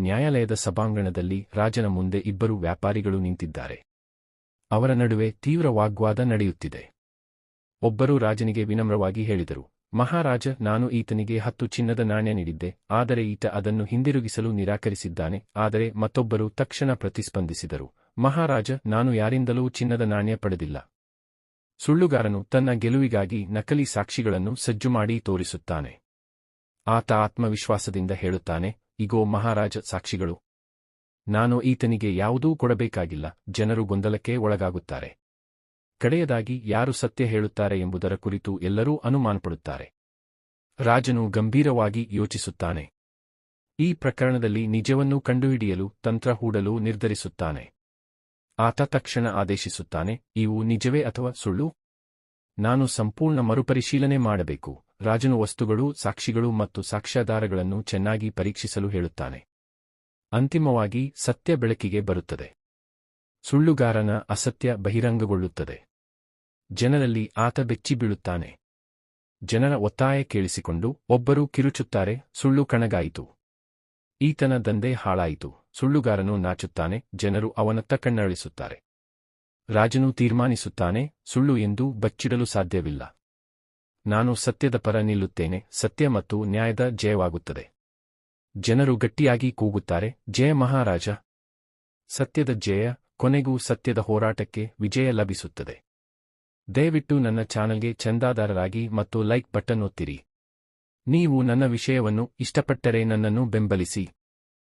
ನ್ಯಾಯಾಲಯದ ಸಭಾಂಗಣದಲ್ಲಿ ರಾಜನ ಮುಂದೆ ಇಬ್ಬರು ವ್ಯಾಪಾರಿಗಳು ನಿಂತಿದ್ದಾರೆ. ಅವರ ನಡುವೆ ತೀವ್ರ ವಾಗ್ವಾದ ನಡೆಯುತ್ತಿದೆ. ಒಬ್ಬರು ರಾಜನಿಗೆ ವಿನಮ್ರವಾಗಿ ಹೇಳಿದರು, ಮಹಾರಾಜ, ನಾನು ಈತನಿಗೆ ಹತ್ತು ಚಿನ್ನದ ನಾಣ್ಯ ನೀಡಿದ್ದೆ, ಆದರೆ ಈತ ಅದನ್ನು ಹಿಂದಿರುಗಿಸಲು ನಿರಾಕರಿಸಿದ್ದಾನೆ, ಆದರೆ ಮತ್ತೊಬ್ಬರು ತಕ್ಷಣ ಪ್ರತಿಸ್ಪಂದಿಸಿದರು, ಮಹಾರಾಜ, ನಾನು ಯಾರಿಂದಲೂ ಚಿನ್ನದ ನಾಣ್ಯ ಪಡೆದಿಲ್ಲ. ಸುಳ್ಳುಗಾರನು ತನ್ನ ಗೆಲುವಿಗಾಗಿ ನಕಲಿ ಸಾಕ್ಷಿಗಳನ್ನು ಸಜ್ಜು ಮಾಡಿ ತೋರಿಸುತ್ತಾನೆ. ಆತ ಆತ್ಮವಿಶ್ವಾಸದಿಂದ ಹೇಳುತ್ತಾನೆ ಇಗೋ ಮಹಾರಾಜ ಸಾಕ್ಷಿಗಳು. ನಾನು ಈತನಿಗೆ ಯಾವುದೂ ಕೊಡಬೇಕಾಗಿಲ್ಲ, ಜನರು ಗೊಂದಲಕ್ಕೆ ಒಳಗಾಗುತ್ತಾರೆ. ಕಡೆಯದಾಗಿ ಯಾರು ಸತ್ಯ ಹೇಳುತ್ತಾರೆ ಎಂಬುದರ ಕುರಿತು ಎಲ್ಲರೂ ಅನುಮಾನಪಡುತ್ತಾರೆ. ರಾಜನು ಗಂಭೀರವಾಗಿ ಯೋಚಿಸುತ್ತಾನೆ. ಈ ಪ್ರಕರಣದಲ್ಲಿ ನಿಜವನ್ನು ಕಂಡುಹಿಡಿಯಲು, ತಂತ್ರ ಹೂಡಲು ನಿರ್ಧರಿಸುತ್ತಾನೆ. ಆತ ತಕ್ಷಣ ಆದೇಶಿಸುತ್ತಾನೆ, ಇವು ನಿಜವೇ ಅಥವಾ ಸುಳ್ಳು? ನಾನು ಸಂಪೂರ್ಣ ಮರುಪರಿಶೀಲನೆ ಮಾಡಬೇಕು. ರಾಜನು ವಸ್ತುಗಳು, ಸಾಕ್ಷಿಗಳು ಮತ್ತು ಸಾಕ್ಷ್ಯಾಧಾರಗಳನ್ನು ಚೆನ್ನಾಗಿ ಪರೀಕ್ಷಿಸಲು ಹೇಳುತ್ತಾನೆ. ಅಂತಿಮವಾಗಿ ಸತ್ಯ ಬೆಳಕಿಗೆ ಬರುತ್ತದೆ. ಸುಳ್ಳುಗಾರನ ಅಸತ್ಯ ಬಹಿರಂಗಗೊಳ್ಳುತ್ತದೆ. ಜನರಲ್ಲಿ ಆತ ಬೆಚ್ಚಿ ಬೀಳುತ್ತಾನೆ. ಜನರ ಒತ್ತಾಯ ಕೇಳಿಸಿಕೊಂಡು ಒಬ್ಬರು ಕಿರುಚುತ್ತಾರೆ, ಸುಳ್ಳು ಕಣಗಾಯಿತು. ಈತನ ದಂಧೆ ಹಾಳಾಯಿತು. ಸುಳ್ಳುಗಾರನು ನಾಚುತ್ತಾನೆ, ಜನರು ಅವನತ್ತ ಕಣ್ಣಳಿಸುತ್ತಾರೆ ರಾಜನು ತೀರ್ಮಾನಿಸುತ್ತಾನೆ, ಸುಳ್ಳು ಎಂದು ಬಚ್ಚಿಡಲು ಸಾಧ್ಯವಿಲ್ಲ. ನಾನು ಸತ್ಯದ ಪರ ನಿಲ್ಲುತ್ತೇನೆ, ಸತ್ಯ ಮತ್ತು ನ್ಯಾಯದ ಜಯವಾಗುತ್ತದೆ. ಜನರು ಗಟ್ಟಿಯಾಗಿ ಕೂಗುತ್ತಾರೆ, ಜಯ ಮಹಾರಾಜ. ಸತ್ಯದ ಜಯ, ಕೊನೆಗೂ ಸತ್ಯದ ಹೋರಾಟಕ್ಕೆ ವಿಜಯ ಲಭಿಸುತ್ತದೆ. ದಯವಿಟ್ಟು ನನ್ನ ಚಾನಲ್ಗೆ ಚಂದಾದಾರರಾಗಿ ಮತ್ತು ಲೈಕ್ ಬಟನ್ ಒತ್ತಿರಿ. ನೀವು ನನ್ನ ವಿಷಯವನ್ನು ಇಷ್ಟಪಟ್ಟರೆ ನನ್ನನ್ನು ಬೆಂಬಲಿಸಿ.